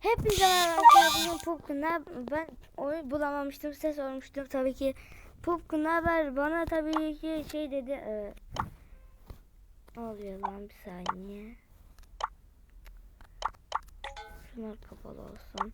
Hepinize merhaba Pupkun'a ben oyun bulamamıştım. Size sormuştum tabii ki. Pupkun haber bana tabii ki şey dedi. E, ne oluyor lan bir saniye. Şunlar kapalı olsun.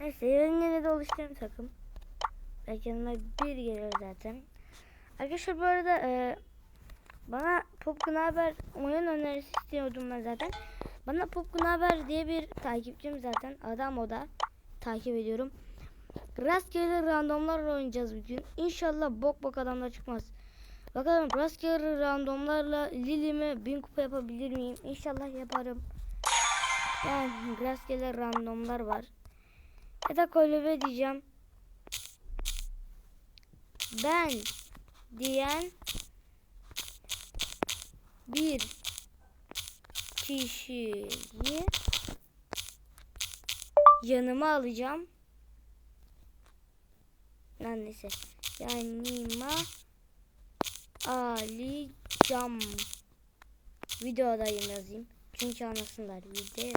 Neyse yarın de oluşturayım takım. Belki yanıma bir gelir zaten. Arkadaşlar bu arada e, bana Pupkun haber oyun önerisi istiyordum ben zaten. Bana Popkun Haber diye bir takipçim zaten. Adam o da. Takip ediyorum. Rastgele randomlarla oynayacağız bugün. İnşallah bok bok adamlar çıkmaz. Bakalım rastgele randomlarla Lili'mi bin kupa yapabilir miyim? İnşallah yaparım. Yani rastgele randomlar var. Ya da kolebe diyeceğim. Ben diyen bir kişiyi yanıma alacağım. Lan neyse. Yanıma alacağım. Videodayım yazayım. Çünkü anlasınlar video.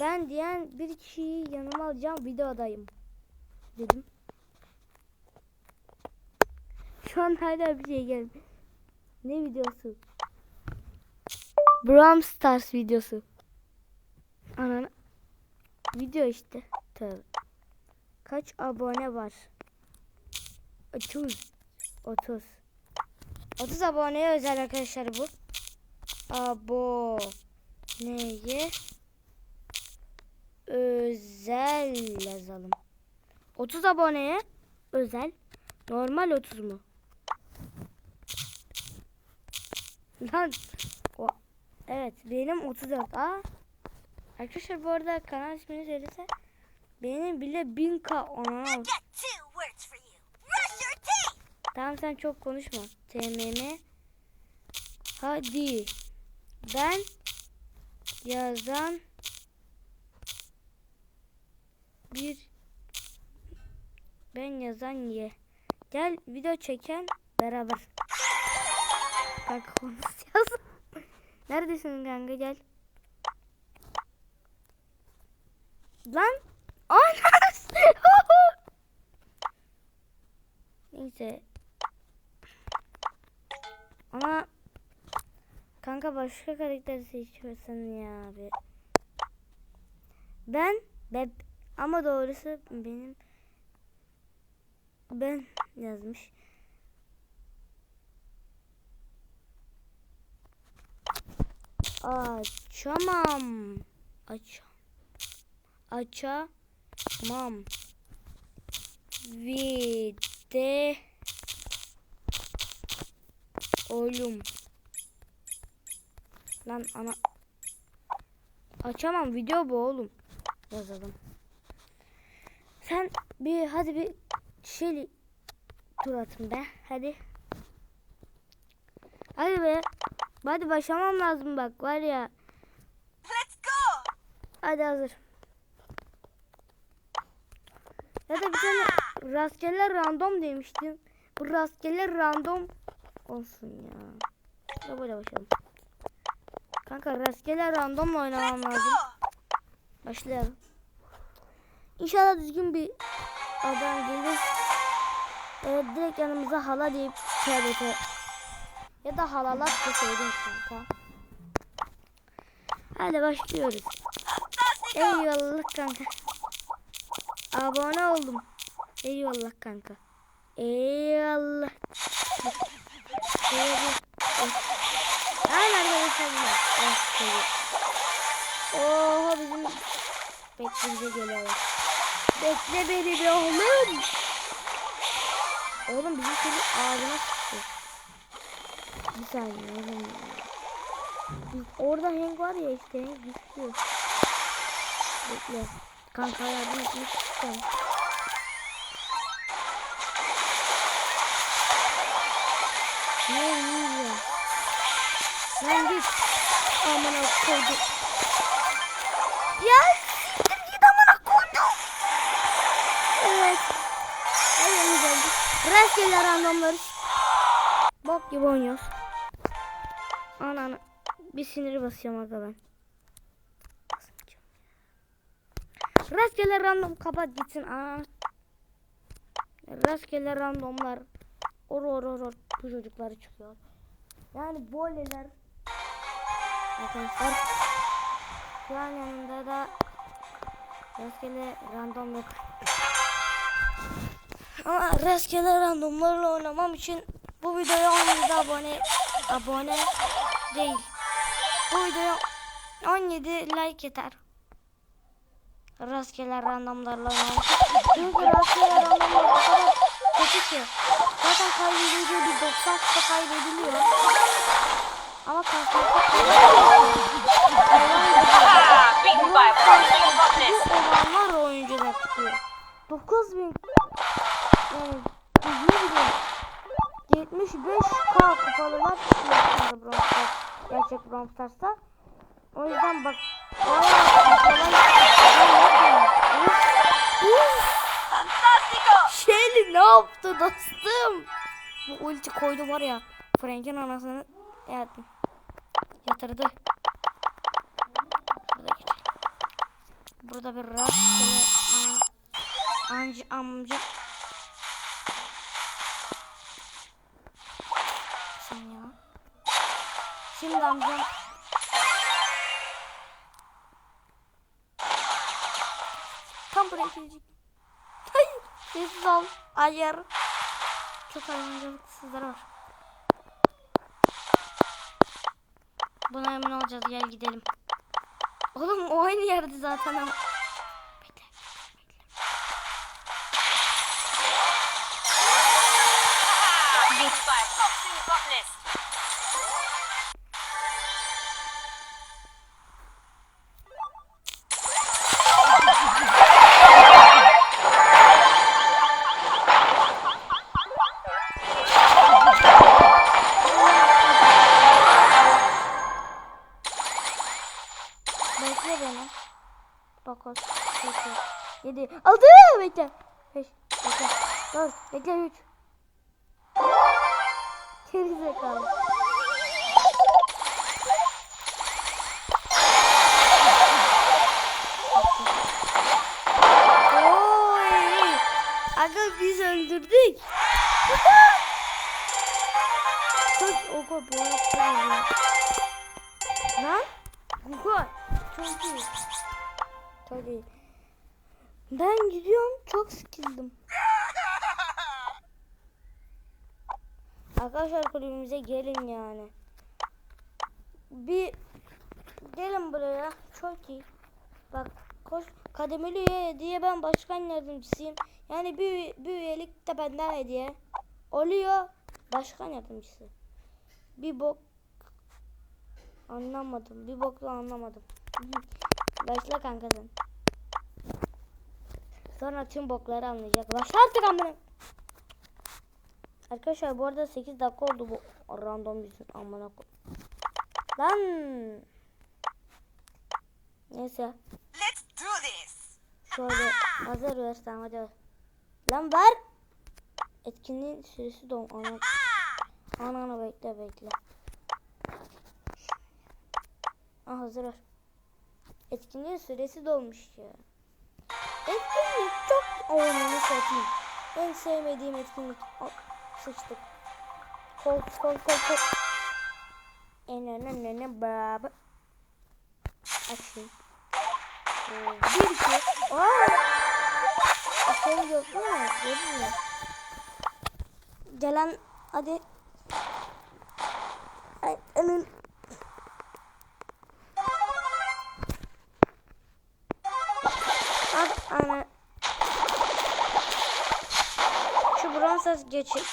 Ben diyen bir kişiyi yanıma alacağım videodayım dedim. Şu an hala bir şey geldi. Ne videosu? Brawl Stars videosu. Ananı. Video işte. Tabii. Kaç abone var? 30. 30. 30 aboneye özel arkadaşlar bu. Aboneye özel yazalım. 30 aboneye özel. Normal 30 mu? Lan o, evet benim 34. Aa. Arkadaşlar bu arada kanal ismini söylese benim bile 1000k ona. Tamam sen çok konuşma. TMM. Hadi. Ben yazan bir ben yazan ye. Gel video çeken beraber. Kanka konuşacağız. Neredesin kanka gel. Lan. Anas. Neyse. Ama kanka başka karakter seçiyorsun ya abi. Ben beb ama doğrusu benim ben yazmış. Açamam. Aç. Açamam. Vide oğlum. Lan ana. Açamam video bu oğlum. Yazalım. Sen bir hadi bir şey tur atın be. Hadi. Hadi be. Hadi başlamam lazım bak var ya. Let's go. Hadi hazır. Ya da bir tane rastgele random demiştim. Bu rastgele random olsun ya. Ya böyle başlayalım. Kanka rastgele randomla oynamam lazım. Başlayalım. İnşallah düzgün bir adam gelir. Evet direkt yanımıza hala deyip şerbete. Ya da halalat deseydin kanka. Hadi başlıyoruz. Eyvallah kanka. Abone oldum. Eyvallah kanka. Eyvallah. Eyvallah. Aynen arkadaşlar. Oh, Oha bizim Bekle bize geliyorlar. Bekle beni be oğlum. Oğlum bizim seni ağzına. Bir saniye orada Hank var ya işte Hank düşüyor. Bekle. Kanka yardım etmek istiyorum. Ne yiyeceğim? Lan git. Aman koydu. Ya siktir git amına koydum. Evet. Evet geldi. Rastgele randomları. Bok gibi oynuyoruz. Ananı. Bir siniri basıyorum aga ben. Rastgele random kapat gitsin. Aa. Rastgele randomlar. Or or or or bu çocukları çıkıyor. Yani böyleler. Arkadaşlar. Şu an yanında da rastgele random yok. Ama rastgele randomlarla oynamam için bu videoya 17 abone abone değil. Bu videoya 17 like yeter. Rastgele randomlarla. Çünkü rastgele randomlar o kadar kötü ki. Zaten kaybedince bir 90 kupa kaybediliyor. Ama botanist. bu olanlar oyuncular çıkıyor. 9000 yani 100 75k kupalılar çıkıyor aslında Gerçek Brawl Stars'ta. O yüzden bak! Shelly ne yaptı dostum? Bu ulti koydu var ya. Frank'in anasını evet, yatırdı. Burada. Burada bir rastgele an, anca amca. Sen ya. Şimdi amcam. Tam buraya gelecek. Hayır. Sessiz ol. Hayır. Çok hayvancılıksızlar var. Buna emin olacağız. Gel gidelim. Oğlum o aynı yerde zaten ama. 7, 6, bekle. 5, bekle. 4, bekle 3. Geri zekalı. Aga biz öldürdük. Çok oku bu. Lan? Google. Çok iyi. Çok iyi. Ben gidiyorum. Çok sıkıldım. Arkadaşlar kulübümüze gelin yani. Bir gelin buraya. Çok iyi. Bak koş kademeli üye diye ben başkan yardımcısıyım. Yani bir, bir üyelik de benden hediye. Oluyor. Başkan yardımcısı. Bir bok Anlamadım. Bir bokla anlamadım. Başla kanka sen. Sonra tüm bokları anlayacak. Başla artık amına. Arkadaşlar bu arada 8 dakika oldu bu random yüzün amına. Lan. Neyse. Let's do this! Şöyle hazır versem hadi. Lan ver. Etkinliğin süresi doğum. Ana, ananı bekle bekle. Ah hazır ver. Etkinliğin süresi dolmuş ya. Oynanı satayım. En sevmediğim etkinlik. Al, sıçtık. Kol kol kol kol. En önemli baba. Açayım. Ee, Bir iki. Aa! Şey yok mu? Gelen hadi.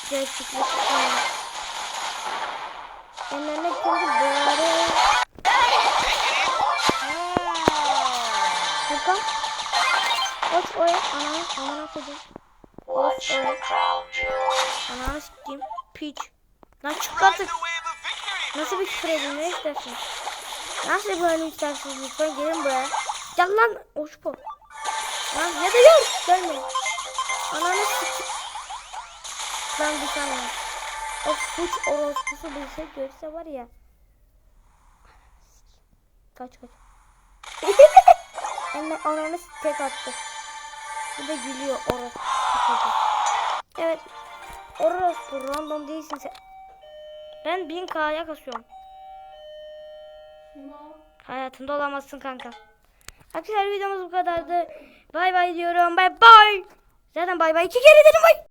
Geç gerçekleşti. Ellerine kimdi bari. Furkan. Koş oraya. Ananı, ananı koyayım. Koş oraya. Ananı sikeyim. Piç. Lan çık. Nasıl bir küfür edin ne istersin? Nasıl böyle istersin lütfen gelin buraya. Gel lan Oşpo. Lan ya da gel. Gelme. Ananı sikeyim. Lan bir tane. O suç orospusu bir şey görse var ya. Kaç kaç. Hemen ananı tek attı. Bu da gülüyor orası. Evet. Orası random değilsin sen. Ben 1000k'ya kasıyorum. Hayatında olamazsın kanka. Arkadaşlar videomuz bu kadardı. Bay bay diyorum. Bay bay. Zaten bay bay iki kere dedim bay.